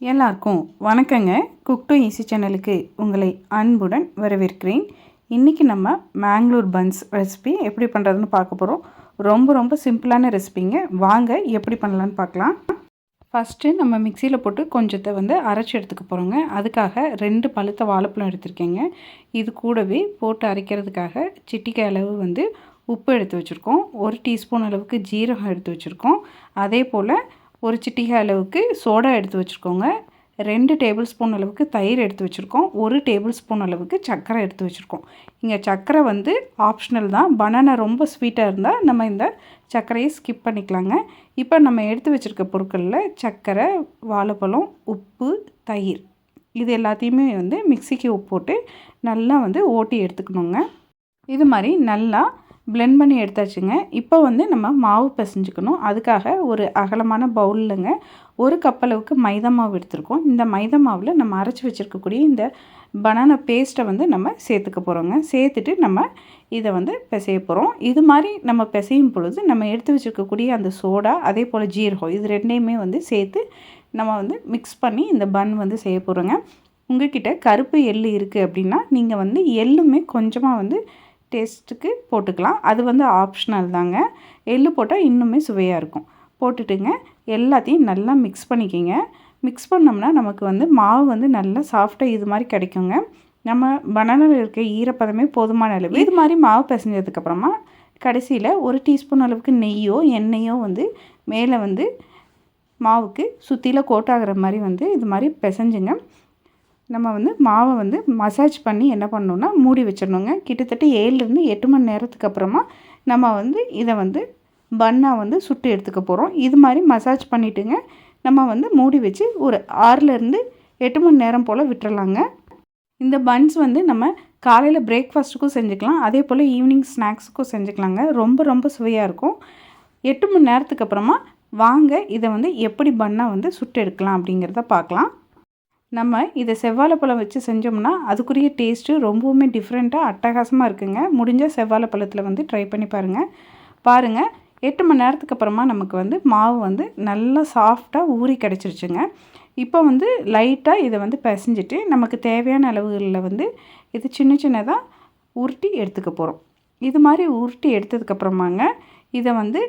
எல்லாருக்கும் வணக்கங்க. Cook to easy சேனலுக்கு உங்களை அன்புடன் வரவேற்கிறேன். இன்றைக்கி நம்ம மேங்களூர் பன்ஸ் ரெசிபி எப்படி பண்ணுறதுன்னு பார்க்க போகிறோம் ரொம்ப ரொம்ப சிம்பிளான ரெசிபிங்க வாங்க எப்படி பண்ணலான்னு பார்க்கலாம். ஃபஸ்ட்டு நம்ம மிக்சியில் போட்டு கொஞ்சத்தை வந்து அரைச்சி எடுத்துக்க போகிறோங்க அதுக்காக ரெண்டு பழுத்த வாழைப்பழம் எடுத்திருக்கேங்க. இது கூடவே போட்டு அரைக்கிறதுக்காக சிட்டிக்காய் அளவு வந்து உப்பு எடுத்து வச்சுருக்கோம். ஒரு டீஸ்பூன் அளவுக்கு ஜீரகம் எடுத்து வச்சுருக்கோம். அதே போல் ஒரு சிட்டிகை அளவுக்கு சோடா எடுத்து வச்சுருக்கோங்க. ரெண்டு டேபிள் ஸ்பூன் அளவுக்கு தயிர் எடுத்து வச்சுருக்கோம். ஒரு டேபிள் ஸ்பூன் அளவுக்கு சர்க்கரை எடுத்து வச்சுருக்கோம். இங்கே சர்க்கரை வந்து ஆப்ஷனல் தான். பனானா ரொம்ப ஸ்வீட்டாக இருந்தால் நம்ம இந்த சர்க்கரையை ஸ்கிப் பண்ணிக்கலாங்க. இப்போ நம்ம எடுத்து வச்சுருக்க பொருட்களில் சர்க்கரை வாழைப்பழம் உப்பு தயிர். இது எல்லாத்தையுமே வந்து மிக்சிக்கு உப்பு போட்டு நல்லா வந்து ஓட்டி எடுத்துக்கணுங்க. இது மாதிரி நல்லா பிளெண்ட் பண்ணி எடுத்தாச்சுங்க. இப்போ வந்து நம்ம மாவு பிசைஞ்சுக்கணும். அதுக்காக ஒரு அகலமான பவுலில்ங்க. ஒரு கப் அளவுக்கு மைதா மாவு எடுத்துருக்கோம். இந்த மைதா மாவில் நம்ம அரைச்சி வச்சுருக்கக்கூடிய இந்த பனானா பேஸ்ட்டை வந்து நம்ம சேர்த்துக்க போகிறோங்க சேர்த்துட்டு நம்ம இதை வந்து பிசைய போகிறோம் இது மாதிரி நம்ம பிசையும் பொழுது நம்ம எடுத்து வச்சுருக்கக்கூடிய அந்த சோடா அதே போல் ஜீரகம் இது ரெண்டையுமே வந்து சேர்த்து நம்ம வந்து மிக்ஸ் பண்ணி இந்த பன் வந்து செய்ய போகிறோங்க உங்கள்கிட்ட கருப்பு எள் இருக்குது அப்படின்னா நீங்கள் வந்து எள்ளுமே கொஞ்சமாக வந்து டேஸ்ட்டுக்கு போட்டுக்கலாம். அது வந்து ஆப்ஷனல் தாங்க. எள்ளு போட்டால் இன்னுமே சுவையாக இருக்கும். போட்டுட்டுங்க. எல்லாத்தையும் நல்லா மிக்ஸ் பண்ணிக்கிங்க. மிக்ஸ் பண்ணோம்னா நமக்கு வந்து மாவு வந்து நல்லா சாஃப்டாக இது மாதிரி கிடைக்குங்க. நம்ம பனானாவில் இருக்க ஈரப்பதமே போதுமான அளவு. இது மாதிரி மாவு பிசைஞ்சதுக்கப்புறமா கடைசியில் ஒரு டீஸ்பூன் அளவுக்கு நெய்யோ எண்ணெயோ வந்து மேலே வந்து மாவுக்கு சுற்றியில் கோட்டாகிற மாதிரி வந்து இது மாதிரி பிசைஞ்சுங்க. நம்ம வந்து மாவை வந்து மசாஜ் பண்ணி என்ன பண்ணணுன்னா மூடி வச்சிடணுங்க. கிட்டத்தட்ட ஏழுலேருந்து எட்டு மணி நேரத்துக்கு அப்புறமா நம்ம வந்து இதை வந்து பன்னாக வந்து சுட்டு எடுத்துக்க போகிறோம் இது மாதிரி மசாஜ் பண்ணிவிட்டுங்க நம்ம வந்து மூடி வச்சு ஒரு ஆறுலேருந்து எட்டு மணி நேரம் போல் விட்டுறலாங்க. இந்த பன்ஸ் வந்து நம்ம காலையில் பிரேக்ஃபாஸ்ட்டுக்கும் செஞ்சுக்கலாம். அதே போல் ஈவினிங் ஸ்நாக்ஸுக்கும் செஞ்சுக்கலாங்க. ரொம்ப ரொம்ப சுவையாக இருக்கும். எட்டு மணி நேரத்துக்கு அப்புறமா வாங்க இதை வந்து எப்படி பண்ணால் வந்து சுட்டு எடுக்கலாம் அப்படிங்கிறத பார்க்கலாம். நம்ம இதை செவ்வாழைப்பழம் வச்சு செஞ்சோம்னா அதுக்குரிய டேஸ்ட்டு ரொம்பவுமே டிஃப்ரெண்ட்டாக அட்டகாசமாக இருக்குங்க. முடிஞ்சால் செவ்வாழைப்பழத்தில் வந்து ட்ரை பண்ணி பாருங்கள் பாருங்கள் எட்டு மணி நேரத்துக்கு அப்புறமா நமக்கு வந்து மாவு வந்து நல்லா சாஃப்டாக ஊறி கிடச்சிருச்சுங்க. இப்போ வந்து லைட்டாக இதை வந்து பிசைஞ்சிட்டு நமக்கு தேவையான அளவுகளில் வந்து இது சின்ன சின்னதாக உருட்டி எடுத்துக்க போகிறோம் இது மாதிரி உருட்டி எடுத்ததுக்கப்புறமாங்க இதை வந்து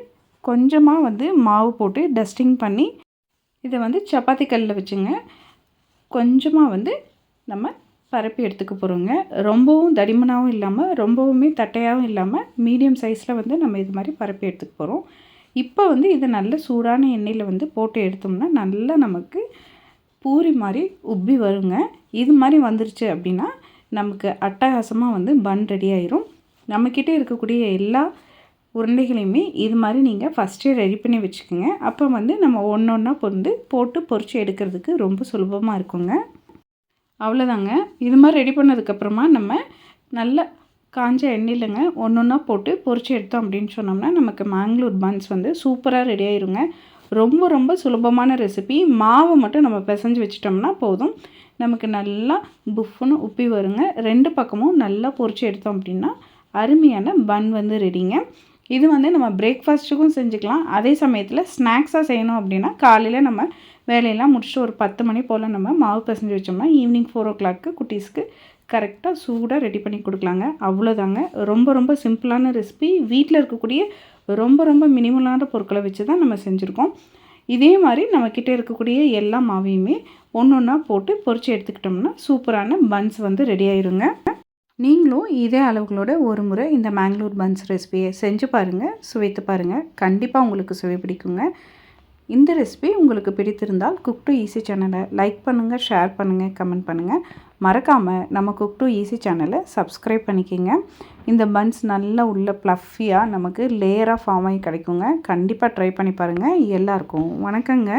கொஞ்சமாக வந்து மாவு போட்டு டஸ்டிங் பண்ணி இதை வந்து சப்பாத்தி கல்லில் வச்சுங்க. கொஞ்சமாக வந்து நம்ம பரப்பி எடுத்துக்க போகிறோங்க ரொம்பவும் தடிமனாகவும் இல்லாமல் ரொம்பவுமே தட்டையாகவும் இல்லாமல் மீடியம் சைஸில் வந்து நம்ம இது மாதிரி பரப்பி எடுத்துக்க போகிறோம் இப்போ வந்து இதை நல்ல சூடான எண்ணெயில் வந்து போட்டு எடுத்தோம்னா நல்லா நமக்கு பூரி மாதிரி உப்பி வருங்க. இது மாதிரி வந்துருச்சு அப்படின்னா நமக்கு அட்டகாசமாக வந்து பன் ரெடி ஆயிரும். நம்மக்கிட்டே இருக்கக்கூடிய எல்லா உருண்டைகளையுமே இது மாதிரி நீங்கள் ஃபஸ்ட்டே ரெடி பண்ணி வச்சுக்கோங்க. அப்போ வந்து நம்ம ஒன்று ஒன்றா வந்து போட்டு பொறிச்சு எடுக்கிறதுக்கு ரொம்ப சுலபமாக இருக்குங்க. அவ்வளோதாங்க இது மாதிரி ரெடி பண்ணதுக்கப்புறமா நம்ம நல்ல காஞ்ச எண்ணெயிலங்க ஒன்று ஒன்றா போட்டு பொறிச்சு எடுத்தோம் அப்படின்னு சொன்னோம்னா நமக்கு மேங்களூர் பன்ஸ் வந்து சூப்பராக ரெடி ஆயிருங்க. ரொம்ப ரொம்ப சுலபமான ரெசிபி மாவை மட்டும் நம்ம பிசைஞ்சு வச்சிட்டோம்னா போதும். நமக்கு நல்லா புஃப்னு உப்பி வருங்க. ரெண்டு பக்கமும் நல்லா பொறிச்சு எடுத்தோம் அப்படின்னா அருமையான பன் வந்து ரெடிங்க இது வந்து நம்ம பிரேக்ஃபாஸ்ட்டுக்கும் செஞ்சுக்கலாம். அதே சமயத்தில் ஸ்நாக்ஸாக செய்யணும் அப்படின்னா காலையில் நம்ம வேலையெல்லாம் முடிச்சுட்டு ஒரு பத்து மணி போல் நம்ம மாவு பிசைஞ்சு வச்சோம்னா ஈவினிங் ஃபோர் ஓ கிளாக்கு குட்டீஸ்க்கு கரெக்டாக சூடாக ரெடி பண்ணி கொடுக்கலாங்க. அவ்வளோதாங்க ரொம்ப ரொம்ப சிம்பிளான ரெசிபி வீட்டில் இருக்கக்கூடிய ரொம்ப ரொம்ப மினிமலான பொருட்களை வச்சு தான் நம்ம செஞ்சுருக்கோம். இதே மாதிரி நம்மக்கிட்ட இருக்கக்கூடிய எல்லா மாவையுமே ஒன்று ஒன்றா போட்டு பொறிச்சு எடுத்துக்கிட்டோம்னா சூப்பரான பன்ஸ் வந்து ரெடி ஆயிருங்க. நீங்களும் இதே அளவுகளோட ஒரு முறை இந்த மேங்களூர் பன்ஸ் ரெசிபியை செஞ்சு பாருங்கள் சுவைத்து பாருங்கள் கண்டிப்பாக உங்களுக்கு சுவை பிடிக்குங்க. இந்த ரெசிபி உங்களுக்கு பிடித்திருந்தால் குக் டு ஈஸி சேனலை லைக் பண்ணுங்கள் ஷேர் பண்ணுங்கள் கமெண்ட் பண்ணுங்கள் மறக்காமல் நம்ம குக் டு ஈஸி சேனலை சப்ஸ்கிரைப் பண்ணிக்கிங்க. இந்த பன்ஸ் நல்லா உள்ள ப்ளஃபியாக நமக்கு லேயராக ஃபார்ம் ஆகி கிடைக்குங்க. கண்டிப்பாக ட்ரை பண்ணி பாருங்கள் எல்லாருக்கும் வணக்கங்க.